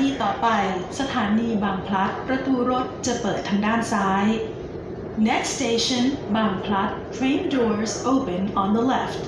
นีต่อไป สถานีบางพลัด ประตูรถจะเปิดทางด้านซ้าย Next station บางพลัด Train doors open on the left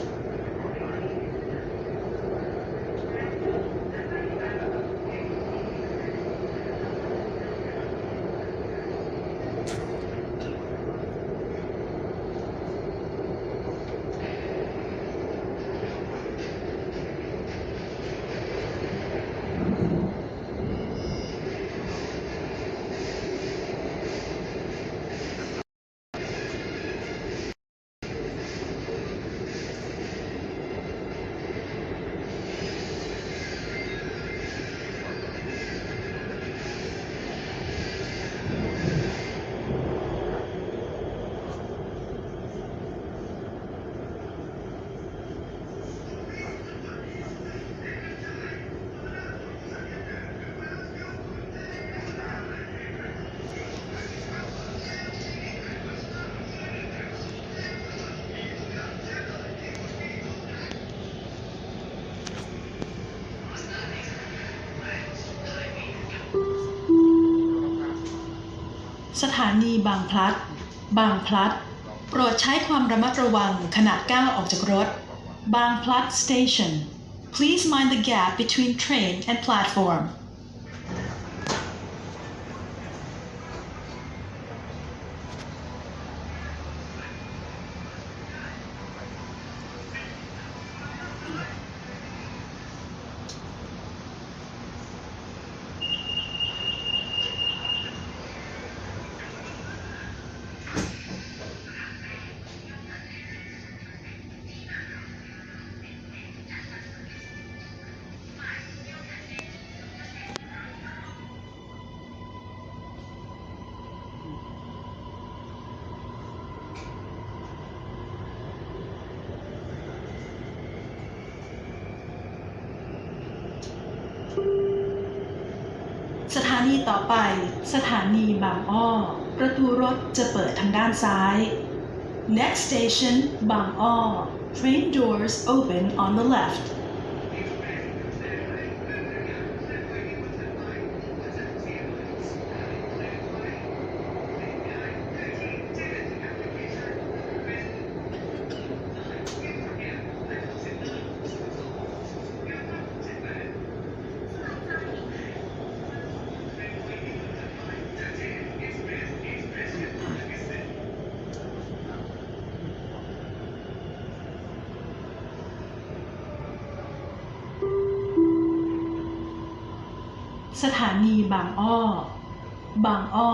สถานีบางพลัด บางพลัด โปรดใช้ความระมัดระวังขณะก้าวออกจากรถ บางพลัด station please mind the gap between train and platform านีต่อไป สถานีบางอ้อ ประตูรถจะเปิดทางด้านซ้าย Next station บางอ้อ Train doors open on the left สถานีบางอ้อ บางอ้อ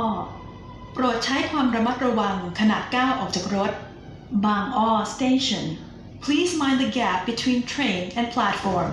โปรดใช้ความระมัดระวังขณะก้าวออกจากรถ บางอ้อ station please mind the gap between train and platform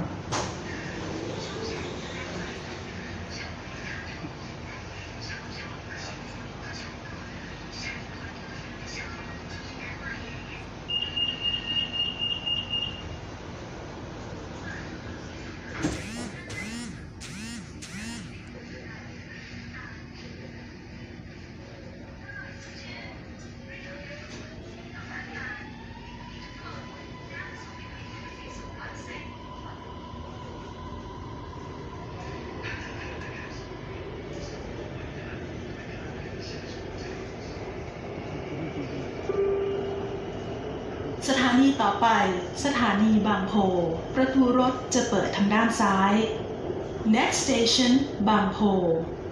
สถานีต่อไป สถานีบางโพ ประตูรถจะเปิดทางด้านซ้าย Next station บางโพ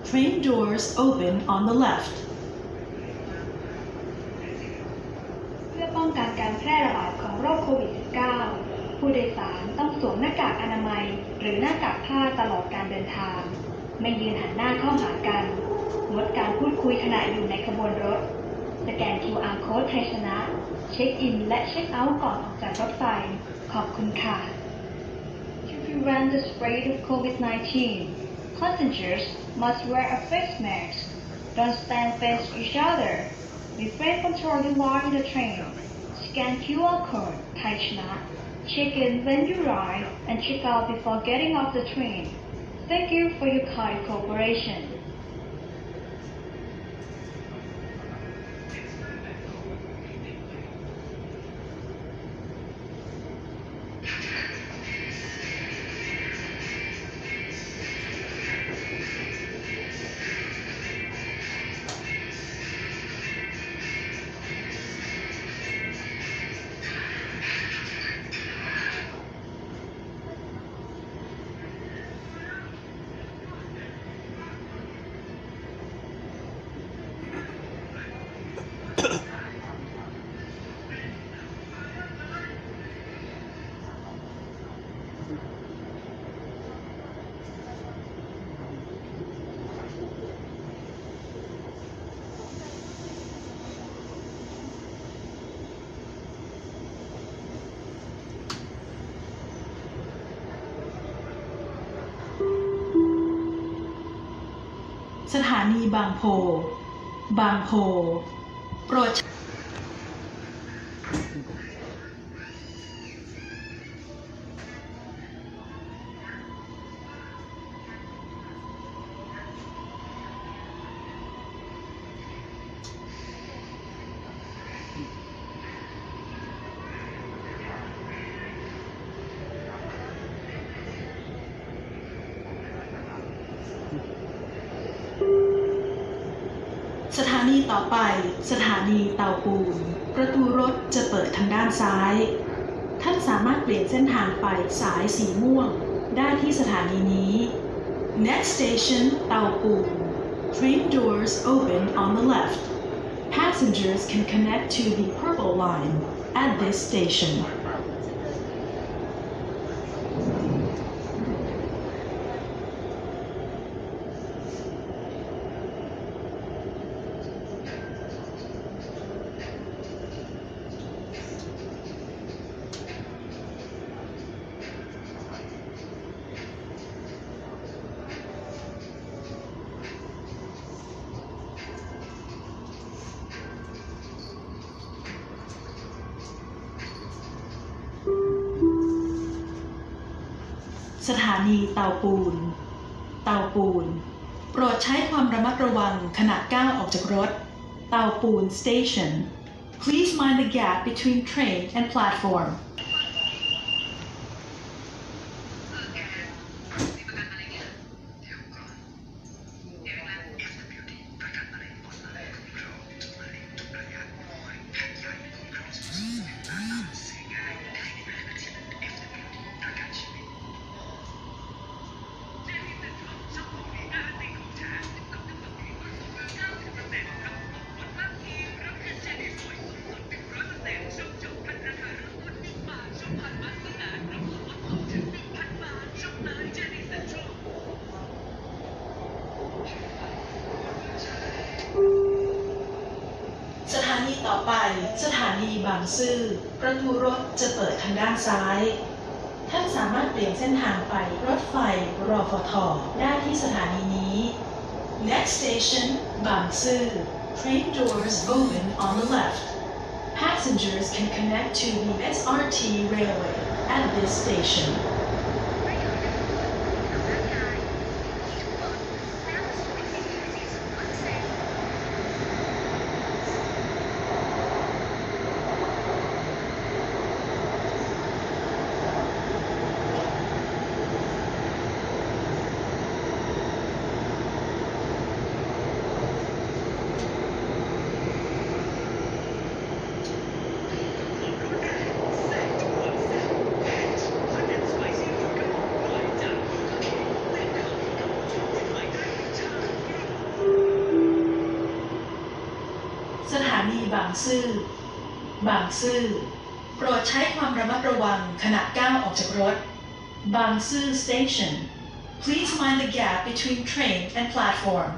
Train doors open on the left เพื่อป้องกันการแพร่ระบาดของโรคโควิด -19 ผู้โดยสารต้องสวมหน้ากากอนามัย หรือหน้ากากผ้าตลอดการเดินทาง ไม่ยืนหันหน้าเข้าหากัน งดการพูดคุยขณะอยู่ในขบวนรถ สแกน QR code ไทยชนะ เช็คอินและเช็คเอาท์ก่อนออกจากรถไฟ ขอบคุณค่ะ To prevent the spread of COVID-19, passengers must wear a face mask. Don't stand face each other. Refrain from talking while in the train. Scan QR code, Thai Chana. Check in when you arrive and check out before getting off the train. Thank you for your kind cooperation. สถานีบางโพ บางโพ โปรด นีต่อไป สถานีเตาปูน ประตูรถจะเปิดทางด้านซ้าย ท่านสามารถเปลี่ยนเส้นทางไปสายสีม่วง ได้ที่สถานีนี้ Next station เตาปูน Train doors open on the left. Passengers can connect to the purple line at this station. สถานีเตาปูน เตาปูน โปรดใช้ความระมัดระวังขณะก้าวออกจากรถ เตาปูน station Please mind the gap between train and platform ถานีต่อไป สถานีบางซื่อ ประตูรถจะเปิดทางด้านซ้าย ท่านสามารถเปลี่ยนเส้นทางไปรถไฟรอฟทได้ที่สถานีนี้ Next station บางซื่อ Train doors open on the left. Passengers can connect to the SRT railway at this station. สถานีบางซื่อ บางซื่อ โปรดใช้ความระมัดระวังขณะก้าวออกจากรถ บางซื่อ station Please mind the gap between train and platform